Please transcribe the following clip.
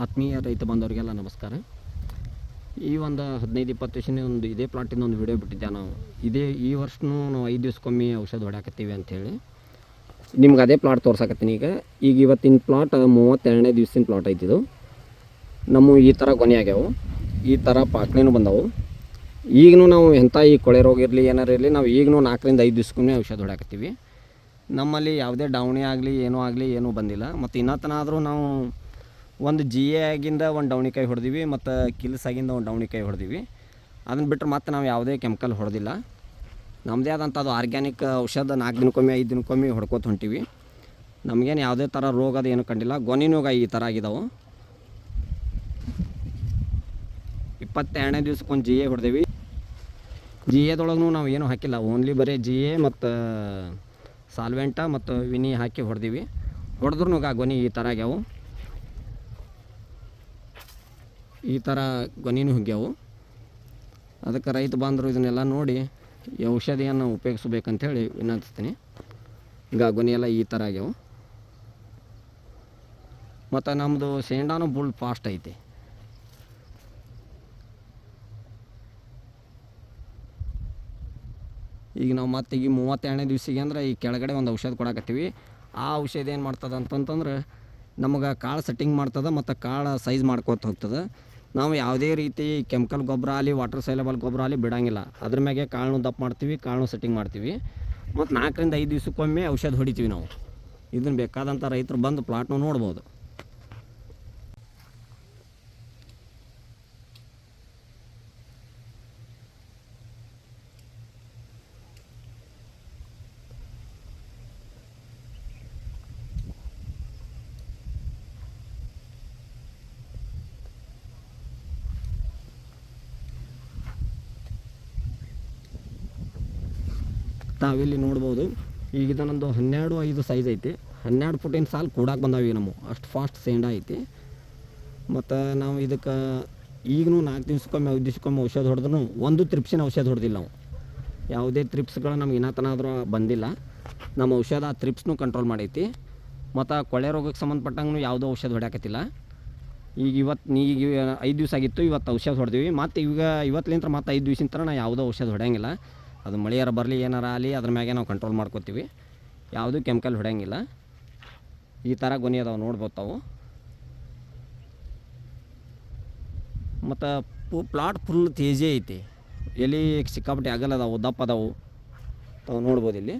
ಆತ್ಮೀಯ ರೈತ ಬಂದವರಿಗೆಲ್ಲ ನಮಸ್ಕಾರ. ಈ ಒಂದು ಹದಿನೈದು, ಇಪ್ಪತ್ತು ವರ್ಷನೇ ಒಂದು ಇದೇ ಪ್ಲಾಟಿಂದ ಒಂದು ವಿಡಿಯೋ ಬಿಟ್ಟಿದ್ದೆ ನಾವು ಇದೇ ಈ ವರ್ಷನೂ ನಾವು ಐದು ದಿವ್ಸಕ್ಕೊಮ್ಮೆ ಔಷಧ ಹೊಡ್ಯಾಕತ್ತೀವಿ ಅಂಥೇಳಿ. ನಿಮ್ಗೆ ಅದೇ ಪ್ಲಾಟ್ ತೋರ್ಸಕತ್ತೀನಿ ಈಗ. ಈಗ ಇವತ್ತಿನ ಪ್ಲಾಟ್ ಮೂವತ್ತೆರಡನೇ ದಿವ್ಸದ ಪ್ಲಾಟ್ ಐತಿದು ನಮ್ಮ ಈ ಥರ ಗೊನೆ ಆಗ್ಯಾವು. ಈ ಥರ ಪಾಕ್ನೇನು ಬಂದವು. ಈಗಲೂ ನಾವು ಎಂಥ ಈ ಕೊಳೆ ರೋಗ ಇರಲಿ, ಏನಾರು ಇರಲಿ, ನಾವು ಈಗಲೂ ನಾಲ್ಕರಿಂದ ಐದು ದಿವ್ಸಕ್ಕೊಮ್ಮೆ ಔಷಧ ಹೊಡ್ಯಾಕತ್ತೀವಿ. ನಮ್ಮಲ್ಲಿ ಯಾವುದೇ ಡೌಣಿ ಆಗಲಿ, ಏನೂ ಆಗಲಿ, ಏನೂ ಬಂದಿಲ್ಲ. ಮತ್ತು ಇನ್ನತನ ಆದರೂ ನಾವು ಒಂದು ಜಿ ಎ ಆಗಿಂದ ಒಂದು ಡೌಣಿಕಾಯಿ ಹೊಡೆದೀವಿ, ಮತ್ತು ಕಿಲ್ಸ್ ಆಗಿಂದ ಒಂದು ಡೌಣಿಕಾಯಿ ಹೊಡೆದೀವಿ. ಅದನ್ನು ಬಿಟ್ಟರೆ ಮತ್ತೆ ನಾವು ಯಾವುದೇ ಕೆಮಿಕಲ್ ಹೊಡೆದಿಲ್ಲ. ನಮ್ಮದೇ ಆದಂಥ ಅದು ಆರ್ಗ್ಯಾನಿಕ್ ಔಷಧ ನಾಲ್ಕು ದಿನಕ್ಕೊಮ್ಮೆ, ಐದು ದಿನಕ್ಕೊಮ್ಮೆ ಹೊಡ್ಕೋತ ಹೊಂಟೀವಿ. ನಮಗೇನು ಯಾವುದೇ ಥರ ರೋಗ ಅದು ಏನು ಕಂಡಿಲ್ಲ. ಗೊನಿನೋಗ ಈ ಥರ ಆಗಿದಾವೆ. ಇಪ್ಪತ್ತೆರಡನೇ ದಿವ್ಸಕ್ಕೊಂದು ಜಿ ಎ ಹೊಡೆದೇವಿ. ಜಿ ಎದೊಳಗೂ ನಾವು ಏನೂ ಹಾಕಿಲ್ಲ. ಓನ್ಲಿ ಬರೀ ಜಿ ಎ ಮತ್ತು ಸಾಲ್ವೆಂಟ ಮತ್ತು ವಿನಿ ಹಾಕಿ ಹೊಡೆದಿವಿ. ಹೊಡೆದ್ರೂ ಗೊನಿ ಈ ಥರ ಆಗ್ಯಾವು. ಈ ಥರ ಗೊನಿನೂ ಹುಗ್ಯವು. ಅದಕ್ಕೆ ರೈತ ಬಾಂಧವರು ಇದನ್ನೆಲ್ಲ ನೋಡಿ ಈ ಔಷಧಿಯನ್ನು ಉಪಯೋಗಿಸ್ಬೇಕಂಥೇಳಿ ವಿನಂತಿಸ್ತೀನಿ. ಈಗ ಗೊನಿ ಎಲ್ಲ ಈ ಥರ ಆಗ್ಯಾವು. ಮತ್ತು ನಮ್ಮದು ಶೇಂಡಾನು ಬುಲ್ ಫಾಸ್ಟ್ ಐತಿ. ಈಗ ನಾವು ಮತ್ತೆ ಈಗ ಮೂವತ್ತೆರಡನೇ ದಿವ್ಸಿಗೆ ಅಂದ್ರೆ ಈ ಕೆಳಗಡೆ ಒಂದು ಔಷಧ ಕೊಡಕತ್ತೀವಿ. ಆ ಔಷಧ ಏನು ಮಾಡ್ತದೆ ಅಂತಂತಂದ್ರೆ ನಮಗೆ ಕಾಳು ಸೆಟ್ಟಿಂಗ್ ಮಾಡ್ತದೆ ಮತ್ತು ಕಾಳು ಸೈಜ್ ಮಾಡ್ಕೋತ ಹೋಗ್ತದೆ. ನಾವು ಯಾವುದೇ ರೀತಿ ಕೆಮಿಕಲ್ ಗೊಬ್ಬರ ಆಗಲಿ ವಾಟರ್ ಸೈಲೇಬಲ್ ಗೊಬ್ಬರ ಆಗಲಿ ಬಿಡಂಗಿಲ್ಲ. ಅದ್ರ ಮ್ಯಾಗೆ ಕಾಳು ದಪ್ಪ ಮಾಡ್ತೀವಿ ಕಾಳು ಸೆಟ್ಟಿಂಗ್ ಮಾಡ್ತೀವಿ. ಮತ್ತು ನಾಲ್ಕರಿಂದ ಐದು ದಿವ್ಸಕ್ಕೊಮ್ಮೆ ಔಷಧ ಹೊಡಿತೀವಿ ನಾವು. ಇದನ್ನು ಬೇಕಾದಂಥ ರೈತರು ಬಂದು ಪ್ಲಾಟ್ನು ನೋಡ್ಬೋದು. ತಾವಿಲ್ಲಿ ನೋಡ್ಬೋದು. ಈಗ ಇದನ್ನೊಂದು ಹನ್ನೆರಡು ಐದು ಸೈಜ್ ಐತಿ. ಹನ್ನೆರಡು ಫುಟಿನ ಸಾಲು ಕೂಡಕ್ಕೆ ಬಂದಾವೆ ನಮ್ಮ ಅಷ್ಟು ಫಾಸ್ಟ್ ಸೇಂಡ ಐತಿ. ಮತ್ತು ನಾವು ಇದಕ್ಕೆ ಈಗಲೂ ನಾಲ್ಕು ದಿವ್ಸಕ್ಕೊಮ್ಮೆ, ಐದು ದಿವ್ಸಕ್ಕೊಮ್ಮೆ ಔಷಧ ಹೊಡೆದ್ರು ಒಂದು ತ್ರಿಪ್ಸಿನ ಔಷಧ ಹೊಡೆದಿಲ್ಲ ನಾವು. ಯಾವುದೇ ತ್ರಿಪ್ಸ್ಗಳು ನಮ್ಗೆ ಇನ್ನತನ ಆದರೂ ಬಂದಿಲ್ಲ. ನಮ್ಮ ಔಷಧ ಆ ತ್ರಿಪ್ಸ್ನೂ ಕಂಟ್ರೋಲ್ ಮಾಡೈತಿ. ಮತ್ತು ಕೊಳೆ ರೋಗಕ್ಕೆ ಸಂಬಂಧಪಟ್ಟಂಗೂ ಯಾವುದೋ ಔಷಧ ಹೊಡ್ಯಾಕತ್ತಿಲ್ಲ. ಈಗ ಇವತ್ತು ಈಗ ಐದು ದಿವಸ ಆಗಿತ್ತು, ಇವತ್ತು ಔಷಧ ಹೊಡೆದೀವಿ. ಮತ್ತು ಈಗ ಇವತ್ತಲಿಂತ್ರ ಮತ್ತು ಐದು ದಿವ್ಸಿನ ನಾ ಯಾವುದೋ ಔಷಧ ಹೊಡೆಯಂಗಿಲ್ಲ. ಅದು ಮಳೆಯಾರ ಬರಲಿ ಏನಾರ ಆಗಲಿ, ಅದ್ರ ಮ್ಯಾಗೆ ನಾವು ಕಂಟ್ರೋಲ್ ಮಾಡ್ಕೋತೀವಿ. ಯಾವುದೂ ಕೆಮಿಕಲ್ ಹೊಡೆಯಂಗಿಲ್ಲ. ಈ ಥರ ಗೊನೆ ಅದಾವೆ ನೋಡ್ಬೋದು ತಾವು. ಮತ್ತು ಪು ಪ್ಲಾಟ್ ಫುಲ್ ತೇಜಿ ಐತಿ. ಎಲ್ಲಿ ಸಿಕ್ಕಾಪಟ್ಟೆ ಆಗಲ್ಲ ಅದಾವು, ದಪ್ಪ ಅದಾವು. ತಾವು ನೋಡ್ಬೋದು ಇಲ್ಲಿ.